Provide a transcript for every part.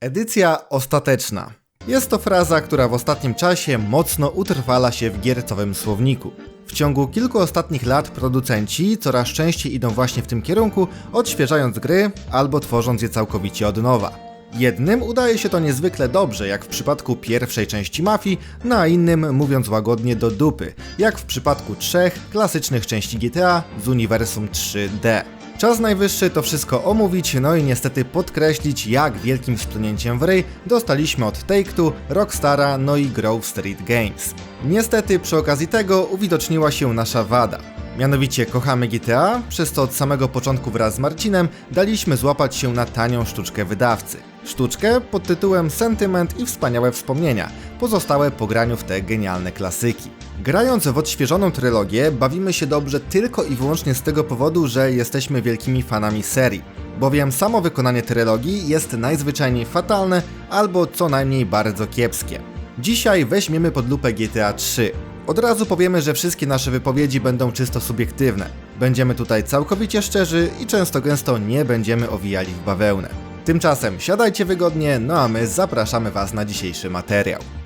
Edycja ostateczna. Jest to fraza, która w ostatnim czasie mocno utrwala się w giercowym słowniku. W ciągu kilku ostatnich lat producenci coraz częściej idą właśnie w tym kierunku, odświeżając gry albo tworząc je całkowicie od nowa. Jednym udaje się to niezwykle dobrze, jak w przypadku pierwszej części Mafii, no a innym, mówiąc łagodnie, do dupy, jak w przypadku trzech klasycznych części GTA z uniwersum 3D. Czas najwyższy to wszystko omówić, no i niestety podkreślić, jak wielkim splunięciem w ryj dostaliśmy od Take-Two, Rockstara, no i Grove Street Games. Niestety przy okazji tego uwidoczniła się nasza wada. Mianowicie kochamy GTA, przez to od samego początku wraz z Marcinem daliśmy złapać się na tanią sztuczkę wydawcy. Sztuczkę pod tytułem Sentyment i wspaniałe wspomnienia, pozostałe po graniu w te genialne klasyki. Grając w odświeżoną trylogię, bawimy się dobrze tylko i wyłącznie z tego powodu, że jesteśmy wielkimi fanami serii. Bowiem samo wykonanie trylogii jest najzwyczajniej fatalne albo co najmniej bardzo kiepskie. Dzisiaj weźmiemy pod lupę GTA 3. Od razu powiemy, że wszystkie nasze wypowiedzi będą czysto subiektywne. Będziemy tutaj całkowicie szczerzy i często gęsto nie będziemy owijali w bawełnę. Tymczasem siadajcie wygodnie, no a my zapraszamy Was na dzisiejszy materiał.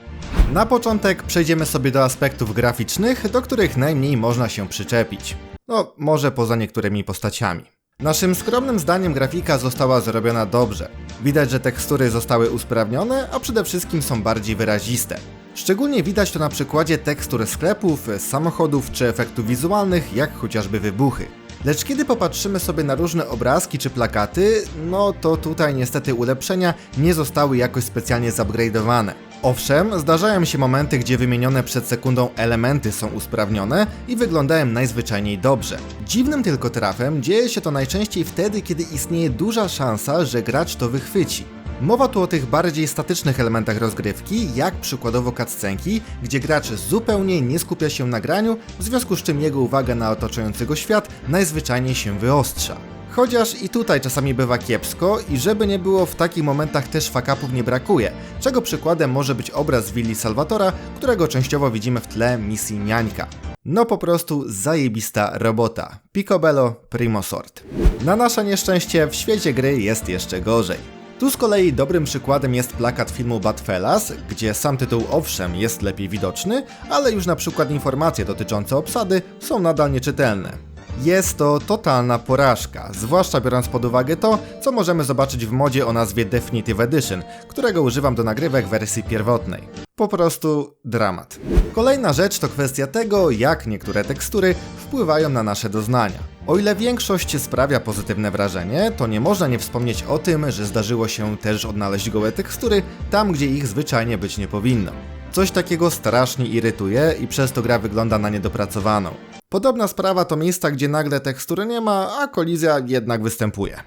Na początek przejdziemy sobie do aspektów graficznych, do których najmniej można się przyczepić. No, może poza niektórymi postaciami. Naszym skromnym zdaniem grafika została zrobiona dobrze. Widać, że tekstury zostały usprawnione, a przede wszystkim są bardziej wyraziste. Szczególnie widać to na przykładzie tekstur sklepów, samochodów czy efektów wizualnych, jak chociażby wybuchy. Lecz kiedy popatrzymy sobie na różne obrazki czy plakaty, no to tutaj niestety ulepszenia nie zostały jakoś specjalnie zupgrade'owane. Owszem, zdarzają się momenty, gdzie wymienione przed sekundą elementy są usprawnione i wyglądają najzwyczajniej dobrze. Dziwnym tylko trafem dzieje się to najczęściej wtedy, kiedy istnieje duża szansa, że gracz to wychwyci. Mowa tu o tych bardziej statycznych elementach rozgrywki, jak przykładowo cutscenki, gdzie gracz zupełnie nie skupia się na graniu, w związku z czym jego uwaga na otaczający go świat najzwyczajniej się wyostrza. Chociaż i tutaj czasami bywa kiepsko i żeby nie było, w takich momentach też fakapów nie brakuje, czego przykładem może być obraz willi Salvatora, którego częściowo widzimy w tle misji Niańka. No po prostu zajebista robota. Picobello Primo Sort. Na nasze nieszczęście w świecie gry jest jeszcze gorzej. Tu z kolei dobrym przykładem jest plakat filmu Badfellas, gdzie sam tytuł owszem jest lepiej widoczny, ale już na przykład informacje dotyczące obsady są nadal nieczytelne. Jest to totalna porażka, zwłaszcza biorąc pod uwagę to, co możemy zobaczyć w modzie o nazwie Definitive Edition, którego używam do nagrywek wersji pierwotnej. Po prostu dramat. Kolejna rzecz to kwestia tego, jak niektóre tekstury wpływają na nasze doznania. O ile większość sprawia pozytywne wrażenie, to nie można nie wspomnieć o tym, że zdarzyło się też odnaleźć gołe tekstury tam, gdzie ich zwyczajnie być nie powinno. Coś takiego strasznie irytuje i przez to gra wygląda na niedopracowaną. Podobna sprawa to miejsca, gdzie nagle tekstury nie ma, a kolizja jednak występuje.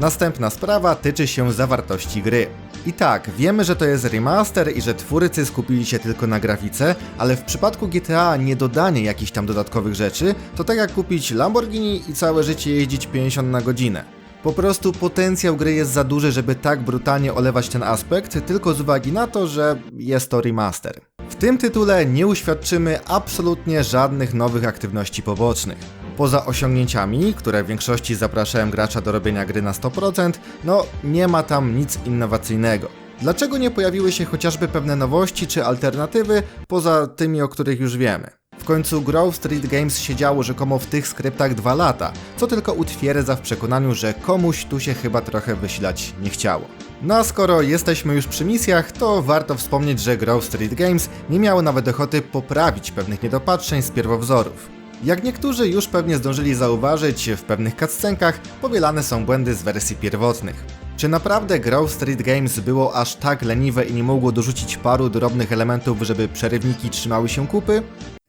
Następna sprawa tyczy się zawartości gry. I tak, wiemy, że to jest remaster i że twórcy skupili się tylko na grafice, ale w przypadku GTA nie dodanie jakichś tam dodatkowych rzeczy to tak jak kupić Lamborghini i całe życie jeździć 50 na godzinę. Po prostu potencjał gry jest za duży, żeby tak brutalnie olewać ten aspekt, tylko z uwagi na to, że jest to remaster. W tym tytule nie uświadczymy absolutnie żadnych nowych aktywności pobocznych. Poza osiągnięciami, które w większości zapraszają gracza do robienia gry na 100%, no nie ma tam nic innowacyjnego. Dlaczego nie pojawiły się chociażby pewne nowości czy alternatywy poza tymi, o których już wiemy? W końcu Grove Street Games siedziało rzekomo w tych skryptach dwa lata, co tylko utwierdza w przekonaniu, że komuś tu się chyba trochę wysilać nie chciało. No a skoro jesteśmy już przy misjach, to warto wspomnieć, że Grove Street Games nie miało nawet ochoty poprawić pewnych niedopatrzeń z pierwowzorów. Jak niektórzy już pewnie zdążyli zauważyć, w pewnych cutscenkach powielane są błędy z wersji pierwotnych. Czy naprawdę Grove Street Games było aż tak leniwe i nie mogło dorzucić paru drobnych elementów, żeby przerywniki trzymały się kupy?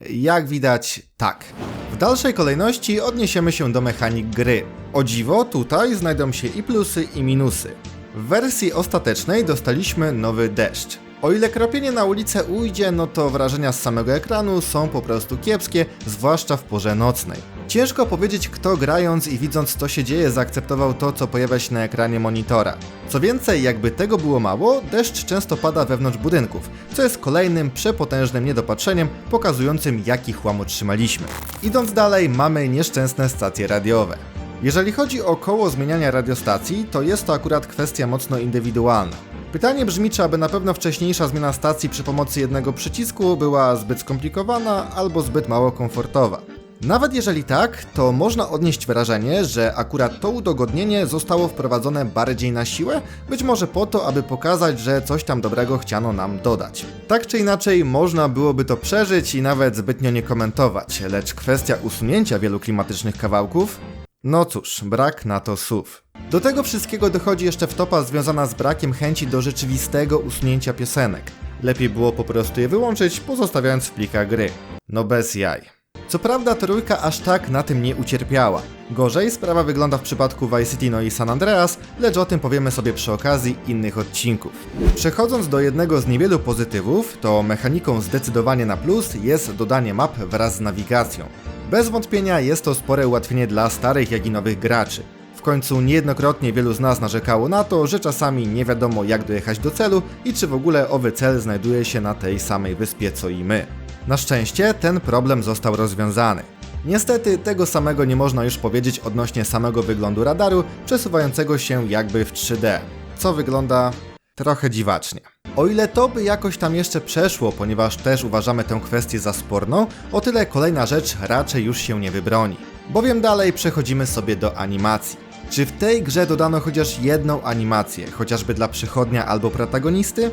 Jak widać, tak. W dalszej kolejności odniesiemy się do mechanik gry. O dziwo, tutaj znajdą się i plusy i minusy. W wersji ostatecznej dostaliśmy nowy deszcz. O ile kropienie na ulicę ujdzie, no to wrażenia z samego ekranu są po prostu kiepskie, zwłaszcza w porze nocnej. Ciężko powiedzieć, kto grając i widząc co się dzieje, zaakceptował to, co pojawia się na ekranie monitora. Co więcej, jakby tego było mało, deszcz często pada wewnątrz budynków, co jest kolejnym przepotężnym niedopatrzeniem, pokazującym jaki chłam otrzymaliśmy. Idąc dalej, mamy nieszczęsne stacje radiowe. Jeżeli chodzi o koło zmieniania radiostacji, to jest to akurat kwestia mocno indywidualna. Pytanie brzmi, czy aby na pewno wcześniejsza zmiana stacji przy pomocy jednego przycisku była zbyt skomplikowana albo zbyt mało komfortowa. Nawet jeżeli tak, to można odnieść wrażenie, że akurat to udogodnienie zostało wprowadzone bardziej na siłę, być może po to, aby pokazać, że coś tam dobrego chciano nam dodać. Tak czy inaczej, można byłoby to przeżyć i nawet zbytnio nie komentować, lecz kwestia usunięcia wielu klimatycznych kawałków no cóż, brak na to słów. Do tego wszystkiego dochodzi jeszcze wtopa związana z brakiem chęci do rzeczywistego usunięcia piosenek. Lepiej było po prostu je wyłączyć, pozostawiając w plikach gry. No bez jaj. Co prawda trójka aż tak na tym nie ucierpiała. Gorzej sprawa wygląda w przypadku Vice City no i San Andreas, lecz o tym powiemy sobie przy okazji innych odcinków. Przechodząc do jednego z niewielu pozytywów, to mechaniką zdecydowanie na plus jest dodanie map wraz z nawigacją. Bez wątpienia jest to spore ułatwienie dla starych jak i nowych graczy. W końcu niejednokrotnie wielu z nas narzekało na to, że czasami nie wiadomo jak dojechać do celu i czy w ogóle owy cel znajduje się na tej samej wyspie co i my. Na szczęście ten problem został rozwiązany. Niestety tego samego nie można już powiedzieć odnośnie samego wyglądu radaru, przesuwającego się jakby w 3D, co wygląda trochę dziwacznie. O ile to by jakoś tam jeszcze przeszło, ponieważ też uważamy tę kwestię za sporną, o tyle kolejna rzecz raczej już się nie wybroni. Bowiem dalej przechodzimy sobie do animacji. Czy w tej grze dodano chociaż jedną animację, chociażby dla przechodnia albo protagonisty?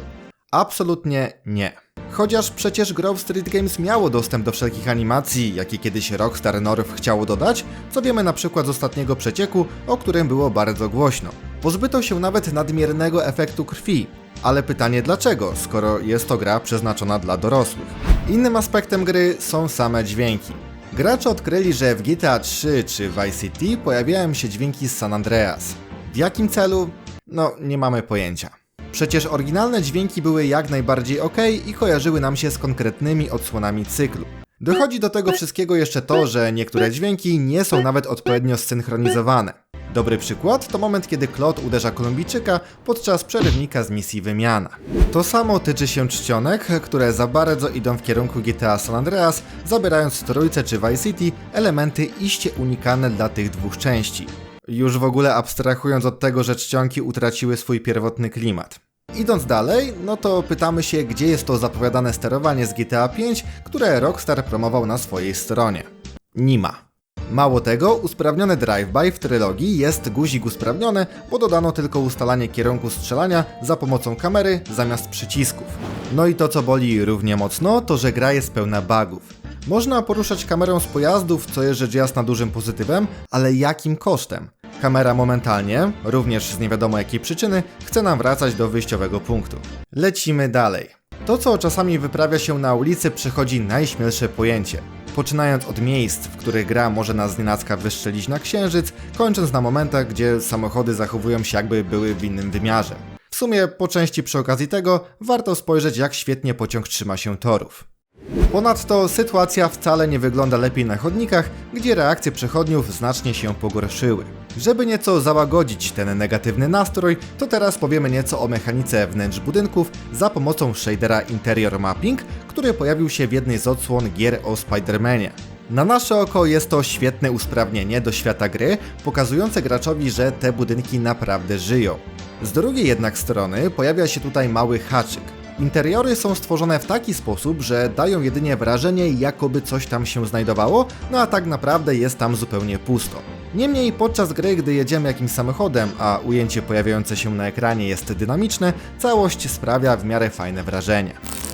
Absolutnie nie. Chociaż przecież Grove Street Games miało dostęp do wszelkich animacji, jakie kiedyś Rockstar North chciało dodać, co wiemy na przykład z ostatniego przecieku, o którym było bardzo głośno. Pozbyto się nawet nadmiernego efektu krwi, ale pytanie dlaczego, skoro jest to gra przeznaczona dla dorosłych. Innym aspektem gry są same dźwięki. Gracze odkryli, że w GTA 3 czy Vice City pojawiają się dźwięki z San Andreas. W jakim celu? No, nie mamy pojęcia. Przecież oryginalne dźwięki były jak najbardziej ok i kojarzyły nam się z konkretnymi odsłonami cyklu. Dochodzi do tego wszystkiego jeszcze to, że niektóre dźwięki nie są nawet odpowiednio zsynchronizowane. Dobry przykład to moment, kiedy Claude uderza Kolumbijczyka podczas przerywnika z misji wymiana. To samo tyczy się czcionek, które za bardzo idą w kierunku GTA San Andreas, zabierając Trójce czy Vice City elementy iście unikalne dla tych dwóch części. Już w ogóle abstrahując od tego, że czcionki utraciły swój pierwotny klimat. Idąc dalej, no to pytamy się, gdzie jest to zapowiadane sterowanie z GTA V, które Rockstar promował na swojej stronie. Nie ma. Mało tego, usprawniony drive-by w trylogii jest guzik usprawniony, bo dodano tylko ustalanie kierunku strzelania za pomocą kamery zamiast przycisków. No i to co boli równie mocno, to że gra jest pełna bugów. Można poruszać kamerą z pojazdów, co jest rzecz jasna dużym pozytywem, ale jakim kosztem? Kamera momentalnie, również z nie wiadomo jakiej przyczyny, chce nam wracać do wyjściowego punktu. Lecimy dalej. To, co czasami wyprawia się na ulicy, przychodzi najśmielsze pojęcie. Poczynając od miejsc, w których gra może nas znienacka wystrzelić na księżyc, kończąc na momentach, gdzie samochody zachowują się jakby były w innym wymiarze. W sumie, po części przy okazji tego, warto spojrzeć jak świetnie pociąg trzyma się torów. Ponadto sytuacja wcale nie wygląda lepiej na chodnikach, gdzie reakcje przechodniów znacznie się pogorszyły. Żeby nieco załagodzić ten negatywny nastrój, to teraz powiemy nieco o mechanice wnętrz budynków za pomocą shadera Interior Mapping, który pojawił się w jednej z odsłon gier o Spider-Manie. Na nasze oko jest to świetne usprawnienie do świata gry, pokazujące graczowi, że te budynki naprawdę żyją. Z drugiej jednak strony pojawia się tutaj mały haczyk. Interiory są stworzone w taki sposób, że dają jedynie wrażenie, jakoby coś tam się znajdowało, no a tak naprawdę jest tam zupełnie pusto. Niemniej podczas gry, gdy jedziemy jakimś samochodem, a ujęcie pojawiające się na ekranie jest dynamiczne, całość sprawia w miarę fajne wrażenie.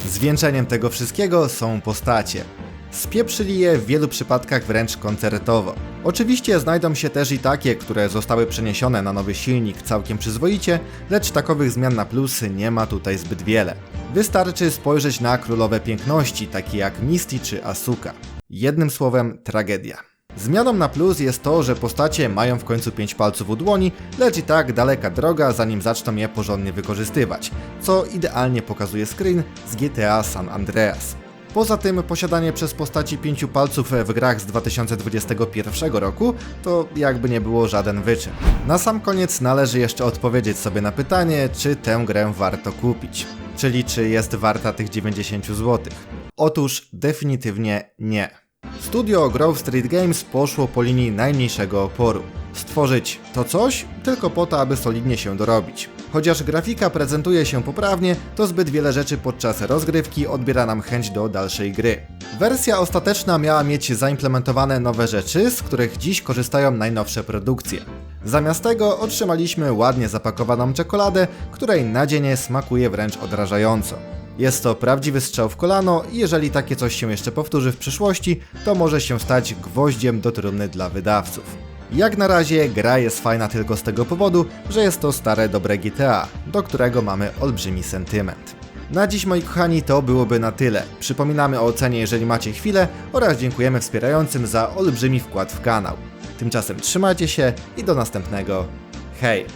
Zwieńczeniem tego wszystkiego są postacie. Spieprzyli je w wielu przypadkach wręcz koncertowo. Oczywiście znajdą się też i takie, które zostały przeniesione na nowy silnik całkiem przyzwoicie, lecz takowych zmian na plusy nie ma tutaj zbyt wiele. Wystarczy spojrzeć na królowe piękności, takie jak Misty czy Asuka. Jednym słowem, tragedia. Zmianą na plus jest to, że postacie mają w końcu 5 palców u dłoni, lecz i tak daleka droga zanim zaczną je porządnie wykorzystywać, co idealnie pokazuje screen z GTA San Andreas. Poza tym posiadanie przez postaci pięciu palców w grach z 2021 roku to jakby nie było żaden wyczyn. Na sam koniec należy jeszcze odpowiedzieć sobie na pytanie, czy tę grę warto kupić. Czyli czy jest warta tych 90 zł. Otóż definitywnie nie. Studio Grove Street Games poszło po linii najmniejszego oporu. Stworzyć to coś tylko po to, aby solidnie się dorobić. Chociaż grafika prezentuje się poprawnie, to zbyt wiele rzeczy podczas rozgrywki odbiera nam chęć do dalszej gry. Wersja ostateczna miała mieć zaimplementowane nowe rzeczy, z których dziś korzystają najnowsze produkcje. Zamiast tego otrzymaliśmy ładnie zapakowaną czekoladę, której nadzienie smakuje wręcz odrażająco. Jest to prawdziwy strzał w kolano i jeżeli takie coś się jeszcze powtórzy w przyszłości, to może się stać gwoździem do trumny dla wydawców. Jak na razie gra jest fajna tylko z tego powodu, że jest to stare dobre GTA, do którego mamy olbrzymi sentyment. Na dziś moi kochani to byłoby na tyle. Przypominamy o ocenie jeżeli macie chwilę oraz dziękujemy wspierającym za olbrzymi wkład w kanał. Tymczasem trzymajcie się i do następnego. Hej!